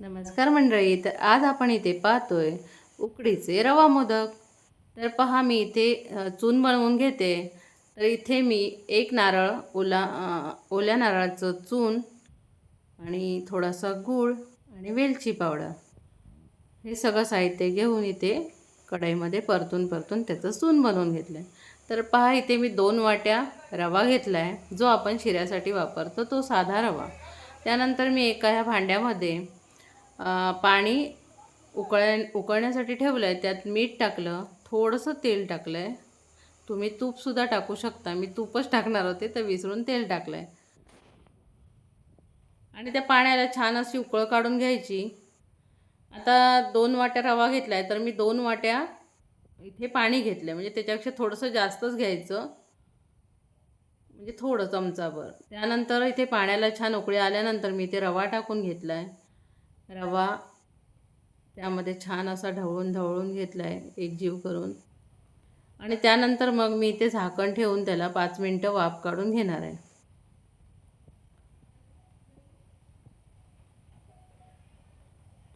नमस्कार मंडळी तर आज आपण इथे पाहतोय उकडीचे रवा मोदक. तर पहा मी इथे चून बनवून घेते. तर इथे मी एक नारळ ओला ओल्या नारळाचं चून आणि थोडासा गूळ आणि वेलची पावडर. हे सगळं साहित्य घेऊन इथे कढईमध्ये परतून परतून त्याचं चून बनवून घेतलं आहे तर पहा इथे मी दोन वाट्या रवा घेतला आहे जो आपण शिऱ्यासाठी वापरतो तो साधा रवा. त्यानंतर मी एका ह्या भांड्यामध्ये पाणी उकळ्या उकळण्यासाठी ठेवलं आहे त्यात मीठ टाकलं थोडंसं तेल टाकलं आहे तुम्ही तूपसुद्धा टाकू शकता. मी तूपच टाकणार होते तर विसरून तेल टाकलं आहे आणि त्या पाण्याला छान अशी उकळ काढून घ्यायची. आता दोन वाट्या रवा घेतला आहे तर मी दोन वाट्या इथे पाणी घेतलं म्हणजे त्याच्यापेक्षा थोडंसं जास्तच घ्यायचं. म्हणजे थोडं चमचाभर. त्यानंतर इथे पाण्याला छान उकळी आल्यानंतर मी इथे रवा टाकून घेतला आहे रवा. त्यामध्ये छान असा ढवळून ढवळून घेतला आहे एकजीव करून. आणि त्यानंतर मग मी इथे झाकण ठेवून त्याला पाच मिनटं वाफ काढून घेणार आहे.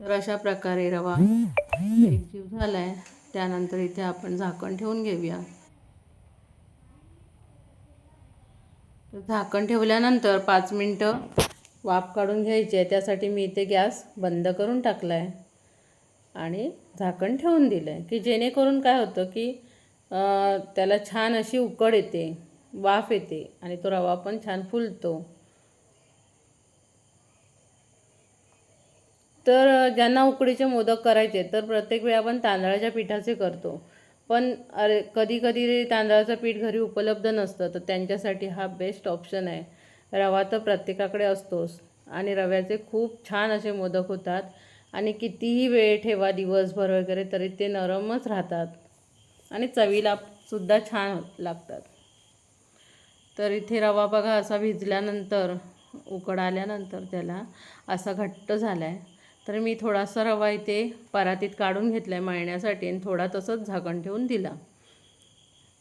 तर अशा प्रकारे रवा एकजीव झाला आहे त्यानंतर इथे आपण झाकण ठेवून घेऊया. तर झाकण ठेवल्यानंतर पाच मिनटं वाफ काढून घ्यायची आहे त्यासाठी मी इथे गॅस बंद करून टाकला आहे आणि झाकण ठेवून दिलं आहे की जेणेकरून काय होतं की त्याला छान अशी उकड येते वाफ येते आणि तो रवा पण छान फुलतो. तर ज्यांना उकडीचे मोदक करायचे तर प्रत्येक वेळी आपण तांदळाच्या पिठाचे करतो. पण अरे कधी कधी तांदळाचं पीठ घरी उपलब्ध नसतं तर त्यांच्यासाठी हा बेस्ट ऑप्शन आहे. रवा तर प्रत्येकाकडे असतोच. आणि रव्याचे खूप छान असे मोदक होतात. आणि कितीही वेळ ठेवा दिवसभर वगैरे तरी ते नरमच राहतात. आणि चवीला सुद्धा छान लागतात. तर इथे रवा बघा असा भिजल्यानंतर उकड आल्यानंतर त्याला असा घट्ट झाला आहे तर मी थोडासा रवा इथे परातीत काढून घेतला आहे मळण्यासाठी आणि थोडा तसंच झाकण ठेवून दिला.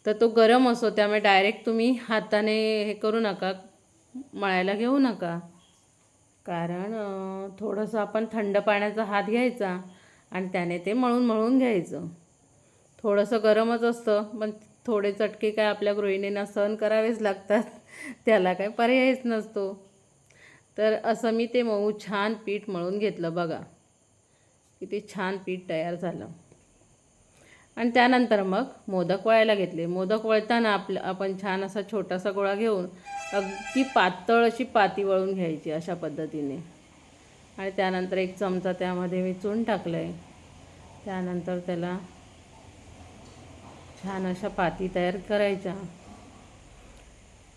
तर तो गरम असो त्यामुळे डायरेक्ट तुम्ही हाताने हे करू नका. मळायला घेऊ नका. कारण थोडंसं आपण थंड पाण्याचा हात घ्यायचा आणि त्याने ते मळून मळून घ्यायचं. थोडंसं गरमच असतं पण थोडे चटके काय आपल्या गृहिणींना सहन करावेच लागतात. त्याला काय पर्यायच नसतो. तर असं मी ते मऊ छान पीठ मळून घेतलं बघा. किती छान पीठ तयार झालं. आणि त्यानंतर मग मोदक वळायला घेतले. मोदक वळताना आपलं आपण छान असा छोटासा गोळा घेऊन अगदी पातळ अशी पाती वळून घ्यायची अशा पद्धतीने. आणि त्यानंतर एक चमचा त्यामध्ये मी चून टाकलं आहे त्यानंतर त्याला छान अशा पाती तयार करायच्या.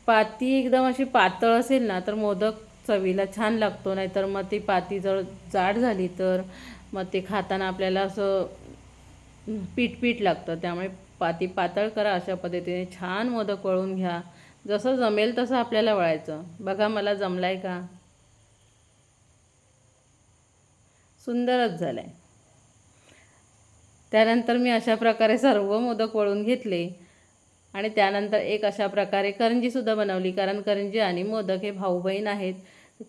पाती एकदम अशी पातळ असेल ना तर मोदक चवीला छान लागतो. नाहीतर मग ती पाती जर जाड झाली तर मग ते खाताना आपल्याला असं पीठ पीठ लागतं. त्यामुळे पाती पातळ करा अशा पद्धतीने छान मोदक वळून घ्या. जसं जमेल तसं आपल्याला वळायचं. बघा मला जमलाय का? सुंदरच झालं आहे त्यानंतर मी अशा प्रकारे सर्व मोदक वळून घेतले आणि त्यानंतर एक अशा प्रकारे करंजीसुद्धा बनवली. कारण करंजी आणि मोदक हे भाऊ बहीण आहेत.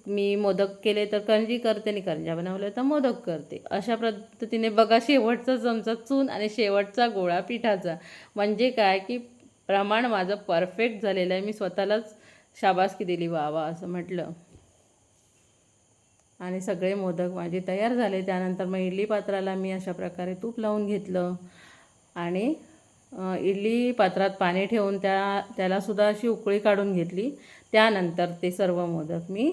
मी मोदक केले तर करंजी करते आणि करंज्या बनवल्या तर मोदक करते. अशा पद्धतीने बघा शेवटचा चमचा चून आणि शेवटचा गोळा पिठाचा. म्हणजे काय की प्रमाण माझं परफेक्ट झालेलं आहे. मी स्वतःलाच शाबासकी दिली वा वा असं म्हटलं. आणि सगळे मोदक माझे तयार झाले. त्यानंतर मग इडली पात्राला मी अशा प्रकारे तूप लावून घेतलं. आणि इडली पात्रात पाणी ठेवून त्या त्यालासुद्धा अशी उकळी काढून घेतली. त्यानंतर ते सर्व मोदक मी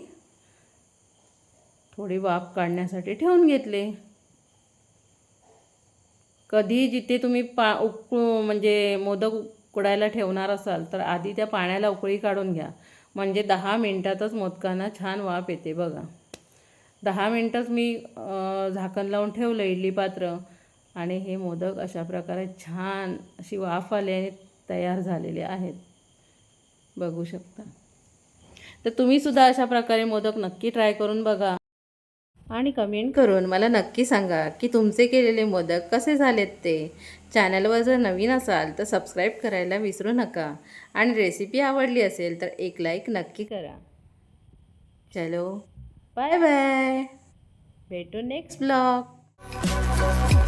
थोडी वाफ काढण्यासाठी ठेवून घेतले. कधी जिथे तुम्ही पा उकळू म्हणजे मोदक उकडायला ठेवणार असाल तर आधी त्या पाण्याला उकळी काढून घ्या. म्हणजे दहा मिनटातच मोदकांना छान वाफ येते बघा. दहा मिनटंच मी झाकण लावून ठेवलं इडली पात्र आणि हे मोदक अशा प्रकारे छान अशी वाफ आली आणि तयार झालेले आहेत. बघू शकता. तर तुम्हीसुद्धा अशा प्रकारे मोदक नक्की ट्राय करून बघा. आणि कमेंट करून मला नक्की सांगा की तुमचे केलेले मोदक कसे झालेत ते. चॅनलवर जर नवीन असाल तर सबस्क्राईब करायला विसरू नका आणि रेसिपी आवडली असेल तर एक लाईक नक्की करा. चलो बाय बाय. भेटू नेक्स्ट ब्लॉग